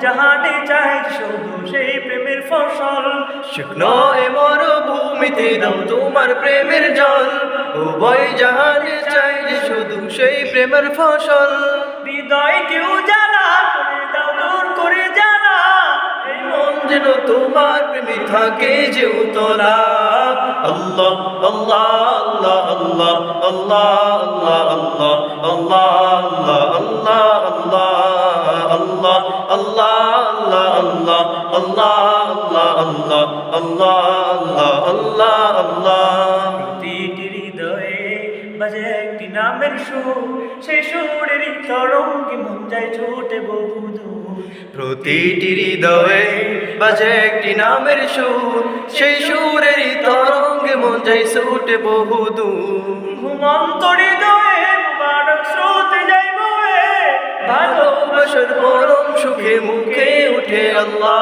জাহানে চাই শুধু সেই প্রেমের ফসল। শুকনো এ মরুভূমিতে দাও তোমার প্রেমের জল। উভয় জাহানে চাই শুধু সেই প্রেমের ফসল। হৃদয় কেউ জ্বালা করে দাও দূর করে জ্বালা। এই মন যেন তোমার প্রেমে থাকে যে উতলা। আল্লাহ আল্লাহ আল্লাহ আল্লাহ আল্লাহ আল্লাহ আল্লাহ আল্লাহ আল্লাহ আল্লাহ আল্লাহ আল্লাহ আল্লাহ। আল্লাহ প্রতিটি হৃদয়ে বাজে একটি নামের সুর সেই সুরেরই তরঙ্গে মন যায় ছোটে বহুদূর। প্রতিটি হৃদয়ে বাজে একটি নামের সুর সেই সুরেরই তরঙ্গে মন যায় ছুটে বহুদূর। ঘুমন্ত হৃদয়ে মুবারক স্রোতে যাই বয়ে ভালোবাসার পরম সুখে মুখে উঠে আল্লাহ।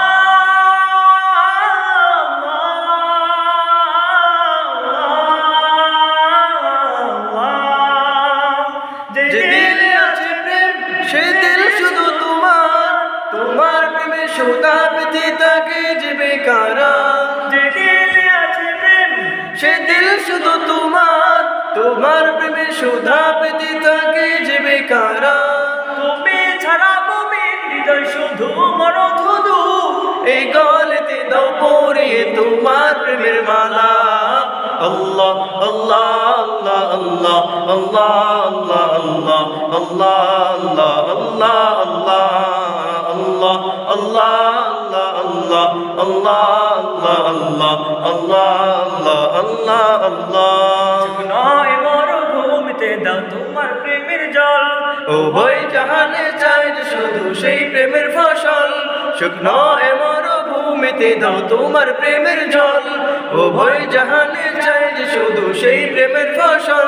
সুতা পেতে তাকে যে বেকারা সে দিল শুধু তোমার তোমার প্রেমে সুধা পেতে তাকে যে বেকারা এই গলেতে দাও পরিয়ে তোমার প্রেমের মালা আল্লাহ আল্লাহ আল্লাহ আল্লাহ আল্লাহ আল্লাহ আল্লাহ আল্লাহ আল্লাহ আল্লাহ আল্লাহ আল্লাহ আল্লাহ আল্লাহ আল্লাহ আল্লাহ আল্লাহ আল্লাহ দাও তোমার প্রেমের জল। উভয় জাহানে চাই শুধু সেই প্রেমের ফসল। শুকনো এ মরুভূমিতে দাও তোমার প্রেমের জল। উভয় জাহানে চাই শুধু সেই প্রেমের ফসল।